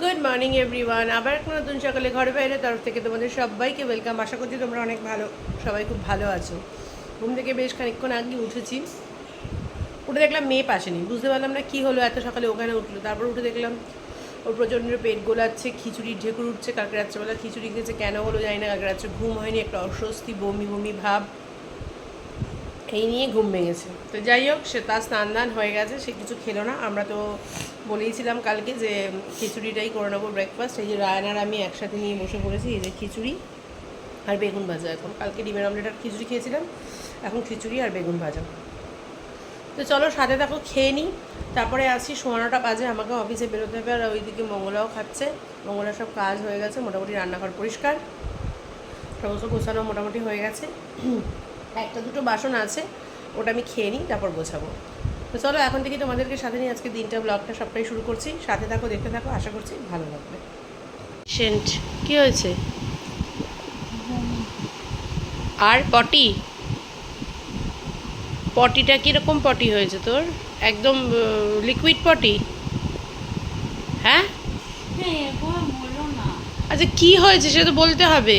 Good morning everyone আবার একটা নতুন সকালে ঘরে বাইরে তরফ থেকে তোমাদের সবাইকে ওয়েলকাম আশা করছি তোমরা অনেক ভালো, সবাই খুব ভালো আছো। ঘুম থেকে বেশ খানিকক্ষণ আগে উঠেছি। উঠে দেখলাম মেয়ে পাশেনি বুঝতে পারলাম না কী হলো, এত সকালে ওখানে উঠল। তারপর উঠে দেখলাম ওর প্রচণ্ড পেট গোলাচ্ছে, খিচুড়ি ঢেকুর উঠছে, কালকে রাত্রেবেলা খিচুড়ি খেয়েছে। কেন হলো জানি না, কালকে রাত্রে ঘুম হয়নি, একটা অস্বস্তি, বমি বমি ভাব। এই নিয়ে ঘুম ভেঙেছে। তো যাই হোক, সে তার স্নান দান হয়ে গেছে, সে কিছু খেলো না। আমরা তো বলেইছিলাম কালকে যে খিচুড়িটাই করে নেব ব্রেকফাস্ট এই যে রায়ন আর আমি একসাথে নিয়ে বসে পড়েছি, এই যে খিচুড়ি আর বেগুন ভাজা এখন। কালকে ডিমের অমলেট আর খিচুড়ি খেয়েছিলাম, এখন খিচুড়ি আর বেগুন ভাজা। তো চলো সাথে দেখো খেয়ে নিই। তারপরে আসি সোয়ানোটা বাজে, আমাকে অফিসে বেরোতে হবে আর ওইদিকে মঙ্গলাও খাচ্ছে। মঙ্গলার সব কাজ হয়ে গেছে, মোটামুটি রান্নাঘর পরিষ্কার। সমস্ত গোছানো মোটামুটি হয়ে গেছে। একটা দুটো বাসন আছে ওটা আমি খেয়ে নিই তারপর বোঝাবো তো চলো এখন থেকে তোমাদেরকে সাথে নিয়ে আজকে দিনটা ব্লগটা সবটাই শুরু করছি। সাথে থাকো দেখতে থাকো আশা করছি ভালো লাগবে। সেন্ট কি হয়েছে? আর পটি? পটিটা কীরকম পটি হয়েছে তোর? একদম লিকুইড পটি? হ্যাঁ? হ্যাঁ আচ্ছা কি হয়েছে সে তো বলতে হবে।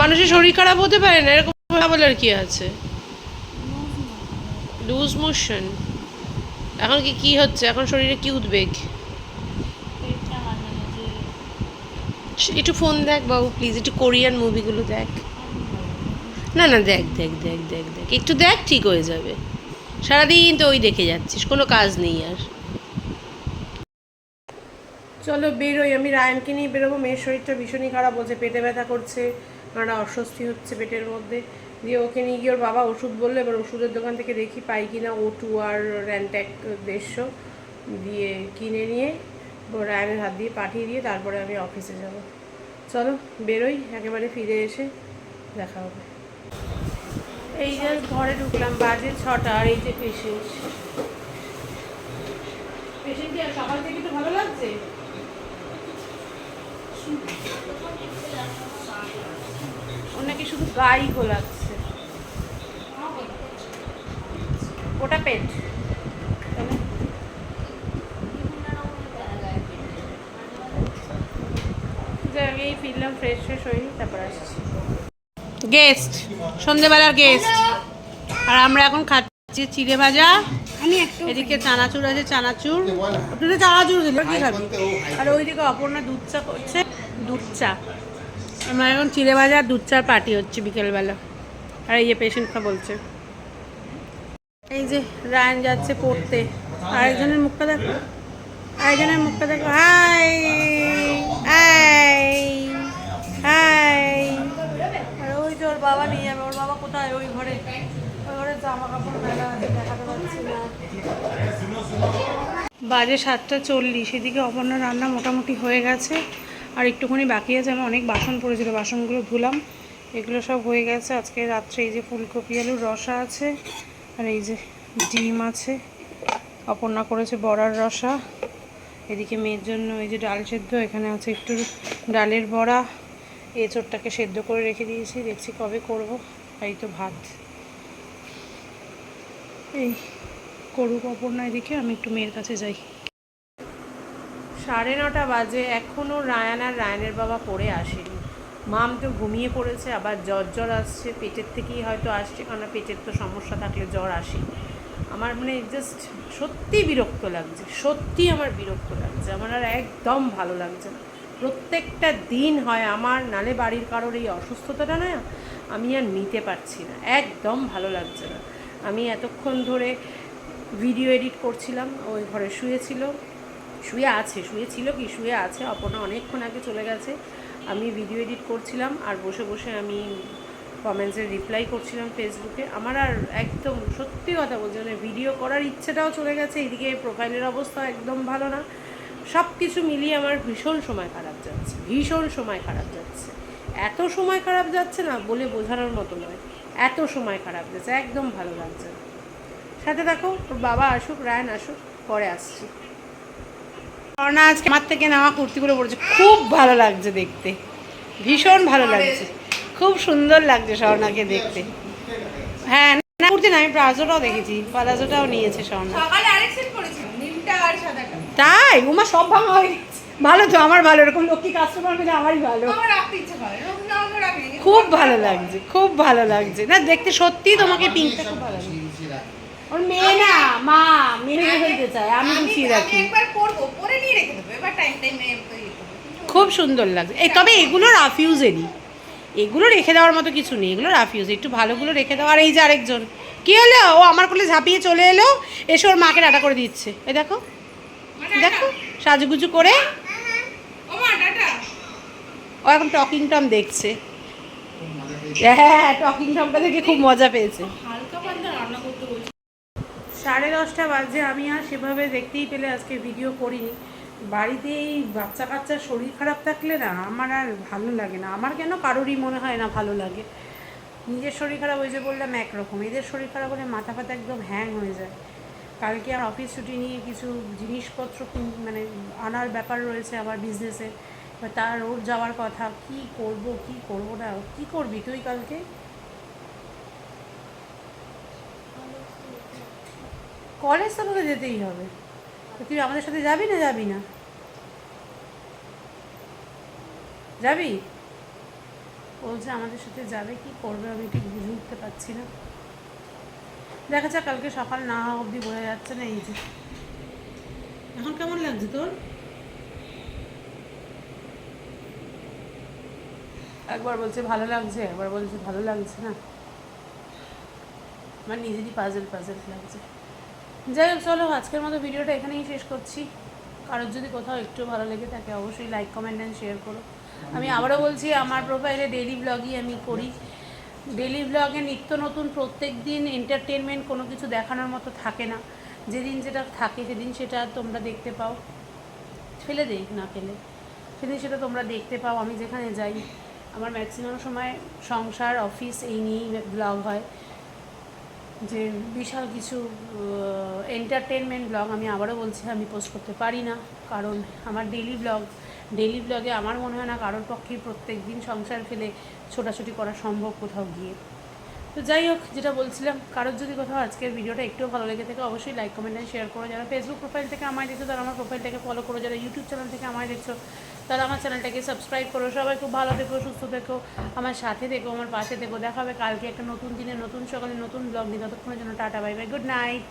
মানুষের শরীর খারাপ হতে পারে না, এরকম বলার কি আছে? লুজ মোশন এখন কি কি হচ্ছে? এখন শরীরে কি উদ্বেগ? একটু ফোন দেখ বাবু প্লিজ একটু কোরিয়ান মুভিগুলো দেখ। না না, দেখ দেখ দেখ দেখ দেখ। একটু দেখ, ঠিক হয়ে যাবে। সারাদিন তো ওই দেখে যাচ্ছিস, কোনো কাজ নেই আর। চলো বেরোই, আমি রায়নকে নিয়ে বেরোবো, মেয়ের শরীরটা ভীষণই খারাপ বলছে পেটে ব্যথা করছে। একটা অস্বস্তি হচ্ছে পেটের মধ্যে। দিয়ে ওকে নিয়ে গিয়ে ওর বাবা ওষুধ বলল, এবার ওষুধের দোকান থেকে দেখি পাই কি না ও টু আর র্যান্ট্যাক দেড়শো। দিয়ে কিনে নিয়ে ও রায়নের হাত দিয়ে পাঠিয়ে দিয়ে তারপরে আমি অফিসে যাব। চলো, বেরোই, একেবারে ফিরে এসে দেখা হবে। এই যে ঘরে ঢুকলাম, বাজে ছটা আর এই যে পেশেন্ট। পেশেন্ট আর সকাল থেকে তো ভালো লাগছে? ওর নাকি শুধু গাই গোলাচ্ছে। ওটা পেট। আমি এই ফিরলাম ফ্রেশ ফ্রেশ হইনি তারপর আসছি। গেস্ট সন্ধেবেলার গেস্ট আর আমরা এখন খাচ্ছি চিড়ে ভাজা। এদিকে চানাচুর আছে চানাচুর। তুই তো চানাচুর দিল কি খাবি? আর ওইদিকে অপর্ণা দুধ চা করছে। দুধ চা। আমার এখন চিড়ে ভাজা আর দুধ চার পার্টি হচ্ছে বিকেলবেলা। আর এই যে পেশেন্টটা বলছে। এই যে রায়ন যাচ্ছে পড়তে। আরেকজনের মুখটা দেখো। আরেকজনের মুখটা দেখো। হাই! হাই! হাই! আর ওই যে ওর বাবা নিয়ে যাবে। ওর বাবা কোথায়? ওই ঘরে। ওই ঘরে জামা কাপড় মেলা দেখাতে পারছি না। বাজে সাতটা চল্লিশ। এদিকে অপর্ণা রান্না মোটামুটি হয়ে গেছে। আর একটুখানি বাকি আছে আমি অনেক বাসন পড়েছিল, বাসনগুলো ধুলাম। এগুলো সব হয়ে গেছে। আজকে রাত্রে এই যে ফুলকপি, আলুর রসা আছে, আর এই যে ডিম আছে। অপর্ণা করেছে বড়ার রসা। এদিকে মেয়ের জন্য এই যে ডাল সেদ্ধ, এখানে আছে একটু ডালের বড়া। এঁচোড়টাকে সেদ্ধ করে রেখে দিয়েছি, দেখছি কবে করব। এই তো ভাত। এই করুক অপর্ণা এদিকে, আমি একটু মেয়ের কাছে যাই। সাড়ে নটা বাজে এখনও রায়ান আর রায়ানের বাবা পড়ে আসেনি। মাম তো ঘুমিয়ে পড়েছে, আবার জ্বর জ্বর আসছে, পেটের থেকেই হয়তো আসছে কারণ পেটের তো সমস্যা থাকলে জ্বর আসে। আমার মানে জাস্ট সত্যি বিরক্ত লাগছে, সত্যি আমার বিরক্ত লাগছে, আমার আর একদম ভালো লাগছে না। প্রত্যেকটা দিন হয় আমার, নালে বাড়ির কারোর এই অসুস্থতাটা না, আমি আর নিতে পারছি না, একদম ভালো লাগছে না। আমি এতক্ষণ ধরে ভিডিও এডিট করছিলাম, ওই ঘরে শুয়েছিল শুয়ে আছে, শুয়ে ছিল কি, শুয়ে আছে। অপর্ণা অনেকক্ষণ আগে চলে গেছে। আমি ভিডিও এডিট করছিলাম আর বসে বসে আমি কমেন্টসের রিপ্লাই করছিলাম ফেসবুকে আমার আর একদম সত্যি কথা বলছি মানে ভিডিও করার ইচ্ছেটাও চলে গেছে। এদিকে প্রোফাইলের অবস্থা একদম ভালো না। সব কিছু মিলিয়ে আমার ভীষণ সময় খারাপ যাচ্ছে, ভীষণ সময় খারাপ যাচ্ছে। এত সময় খারাপ যাচ্ছে না বলে বোঝানোর মতো নয়। এত সময় খারাপ যাচ্ছে, একদম ভালো লাগছে সাথে দেখো ওর বাবা আসুক, রায়ন আসুক, পরে আসছি। স্বর্ণা আজকে আমার থেকে নেওয়া কুর্তিগুলো পরেছে। খুব ভালো লাগছে দেখতে। ভীষণ ভালো লাগছে। খুব সুন্দর লাগছে স্বর্ণাকে দেখতে। হ্যাঁ না কুর্তি না আমি প্লাজোটাও দেখেছি। প্লাজোটাও নিয়েছে স্বর্ণা। তাই? উমা সব ভাঙা হয়ে ভালো তো আমার ভালো। এরকম লক্ষ্মী কাস্টমার পেলে আমারই ভালো। খুব ভালো লাগছে খুব ভালো লাগছে। না দেখতে সত্যি তোমাকে পিঙ্কটা খুব ভালো লাগছে। ওর মেয়ে না মা মেনে ফেলতে চায় আমি গুছিয়ে রাখি। একবার পরবো পরে নিয়ে রেখে দেবো এবার টাইম টাইমে খুব সুন্দর লাগছে। এই তবে এগুলো রাফিউজেরই। এগুলো রেখে দেওয়ার মতো কিছু নেই এগুলো রাফিউজ। একটু ভালোগুলো রেখে দাও। আর এই যে আরেকজন। কি হলো? ও আমার কোলে ঝাঁপিয়ে চলে এলো এসে ওর মাকে ডাটা করে দিচ্ছে। এই দেখো। দেখো সাজুগুজু করে। ও ও এখন টকিং টম দেখছে। হ্যাঁ টকিং টমটা দেখে খুব মজা পেয়েছে হালকা পাতলা রান্না করতে বলছি সাড়ে দশটা বাজে, আমি আর সেভাবে দেখতেই পেলে আজকে ভিডিও করিনি। বাড়িতে এই বাচ্চা কাচ্চার শরীর খারাপ থাকলে না আমার আর ভালো লাগে না। আমার কেন কারোরই মনে হয় না ভালো লাগে? নিজের শরীর খারাপ হয়েছে বললাম একরকম এদের শরীর খারাপ হলে মাথা ফাতা একদম হ্যাং হয়ে যায়। কালকে আর অফিস ছুটি নিয়ে কিছু জিনিসপত্র মানে আনার ব্যাপার রয়েছে আমার বিজনেসে তার ওর যাওয়ার কথা, কি করব কি করব না, কি করবি তুই কালকে? কলেজ তো তোকে যেতেই হবে। তুই আমাদের সাথে যাবি না যাবি না? যাবি? বলছে আমাদের সাথে যাবে, কি করবে আমি ঠিক বুঝে উঠতে পারছি না। দেখা যাক, কালকে সকাল না হওয়া অবধি বোঝা যাচ্ছে না এই যে। এখন কেমন লাগছে তোর? একবার বলছে ভালো লাগছে, একবার বলছে ভালো লাগছে না। আমার নিজেরই পাজেল পাজেল লাগছে। যাই হোক, চলো, আজকের মতো ভিডিওটা এখানেই শেষ করছি। কারোর যদি কোথাও একটু ভালো লেগে থাকে, অবশ্যই লাইক কমেন্ট অ্যান্ড শেয়ার করো। আমি আবারও বলছি, আমার প্রোফাইলে ডেলি ব্লগই আমি করি। ডেলি ব্লগে নিত্য নতুন, প্রত্যেক দিন এন্টারটেনমেন্ট কোনো কিছু দেখানোর মতো থাকে না। যেদিন যেটা থাকে, সেদিন সেটা তোমরা দেখতে পাও। ফেলে দেই, না ফেলে। সেদিন সেটা তোমরা দেখতে পাও, আমি যেখানে যাই। আমার ম্যাক্সিমাম সময় সংসার অফিস এই নিয়েই ব্লগ হয়। যে বিশাল কিছু এন্টারটেনমেন্ট ব্লগ আমি আবারও বলছি, আমি পোস্ট করতে পারি না। কারণ আমার ডেলি ব্লগ ডেলি ব্লগে আমার মনে হয় না কারোর পক্ষেই প্রত্যেক দিন সংসার ফেলে ছোটাছুটি করা সম্ভব কোথাও গিয়ে। তো যাই হোক, যেটা বলছিলাম, কারোর যদি কোথাও আজকের ভিডিওটা একটু ভালো লেগে থাকে, অবশ্যই লাইক কমেন্ট অ্যান্ড শেয়ার করো। যারা ফেসবুক প্রোফাইল থেকে আমায় দেখছ, তারা আমার প্রোফাইলটাকে ফলো করো। যারা ইউটিউব চ্যানেল থেকে আমায় দেখছ, তারা আমার চ্যানেলটাকে সাবস্ক্রাইব করো। সবাই খুব ভালো থেকো, সুস্থ থেকো, আমার সাথে থেকো, আমার পাশে থেকো। দেখা হবে কালকে একটা নতুন দিনে, নতুন সকালে, নতুন ব্লগ নিয়ে। ততক্ষণের জন্য tata bye bye good night